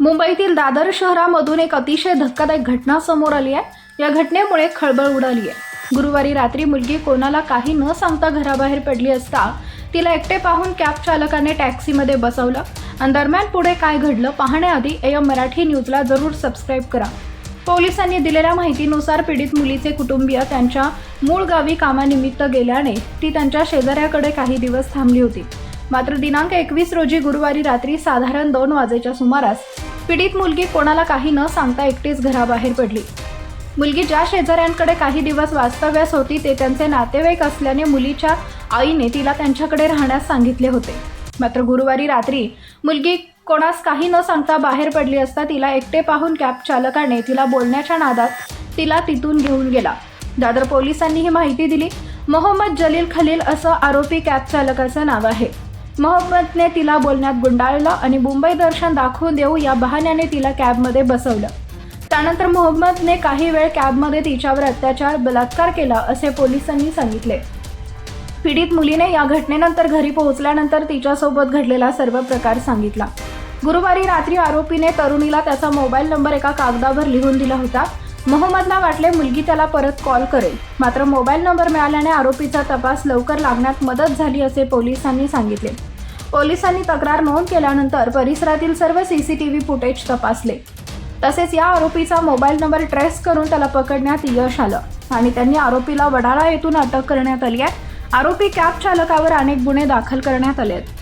मुंबईतील दादर शहरामधून एक अतिशय धक्कादायक घटना समोर आली आहे. या घटनेमुळे खळबळ उडाली आहे. गुरुवारी रात्री मुलगी कोणाला काही न सांगता घराबाहेर पडली असता तिला एकटे पाहून कॅब चालकाने टॅक्सीमध्ये बसवलं. आणि दरम्यान पुढे काय घडलं पाहण्याआधी एम मराठी न्यूजला जरूर सबस्क्राईब करा. पोलिसांनी दिलेल्या माहितीनुसार पीडित मुलीचे कुटुंबीय त्यांच्या मूळ गावी कामानिमित्त गेल्याने ती त्यांच्या शेजाऱ्याकडे काही दिवस थांबली होती. मात्र दिनांक एकवीस रोजी गुरुवारी रात्री साधारण दोन वाजेच्या सुमारास पीडित मुलगी कोणाला काही न सांगता एकटीच घराबाहेर पडली. मुलगी ज्या शेजाऱ्यांकडे काही दिवस वास्तव्यास होती ते त्यांचे नातेवाईक असल्याने मुलीच्या आईने तिला त्यांच्याकडे राहण्यास सांगितले होते. मात्र गुरुवारी रात्री मुलगी कोणास काही न सांगता बाहेर पडली असता तिला एकटे पाहून कॅब चालकाने तिला बोलण्याच्या नादात तिला तिथून घेऊन गेला. दादर पोलिसांनी ही माहिती दिली. मोहम्मद जलील खलील असं आरोपी कॅब चालकाचं नाव आहे. मोहम्मदने तिला बोलण्यात गुंडाळलं आणि मुंबई दर्शन दाखवून देऊ या बहाण्याने तिला कॅबमध्ये बसवलं. त्यानंतर मोहम्मदने काही वेळ कॅबमध्ये तिच्यावर अत्याचार बलात्कार केला असे पोलिसांनी सांगितले. पीडित मुलीने या घटनेनंतर घरी पोहोचल्यानंतर तिच्यासोबत घडलेला सर्व प्रकार सांगितला. गुरुवारी रात्री आरोपीने तरुणीला त्याचा मोबाईल नंबर एका कागदावर लिहून दिला होता. मोहम्मदला वाटले मुलगी त्याला परत कॉल करेल. मात्र मोबाईल नंबर मिळाल्याने आरोपीचा तपास लवकर लागण्यात मदत झाली असे पोलिसांनी सांगितले. पोलिसांनी तक्रार नोंद केल्यानंतर परिसरातील सर्व C C T V footage तपासले. तसेच या आरोपीचा मोबाईल नंबर ट्रेस करून त्याला पकडण्यात यश आलं आणि त्यांनी आरोपीला वडाळा येथून अटक करण्यात आली आहे. आरोपी कॅब चालकावर अनेक गुन्हे दाखल करण्यात आले आहेत.